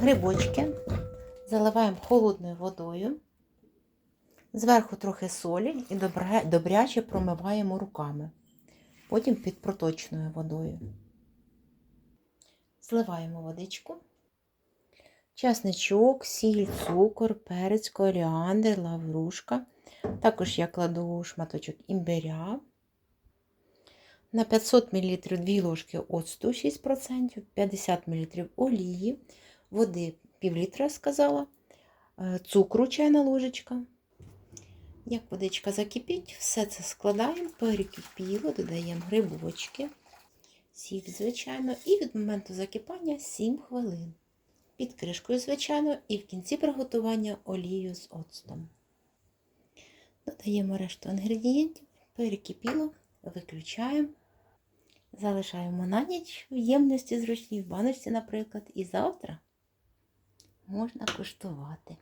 Грибочки заливаємо холодною водою. Зверху трохи солі і добряче промиваємо руками. Потім під проточною водою. Зливаємо водичку. Часничок, сіль, цукор, перець, коріандр, лаврушка. Також я кладу шматочок імбиря. На 500 мл 2 ложки оцту 6%, 50 мл олії, води пів літра сказала, е, цукру чайна ложечка. Як водичка закипить, все це складаємо, перекипіло, додаємо грибочки, сіль, звичайно, і від моменту закипання 7 хвилин. Під кришкою, звичайно, і в кінці приготування олію з оцтом. Додаємо решту інгредієнтів, перекипіло, виключаємо. Залишаємо на ніч в ємності зручній, в баночці, наприклад, і завтра можна куштувати.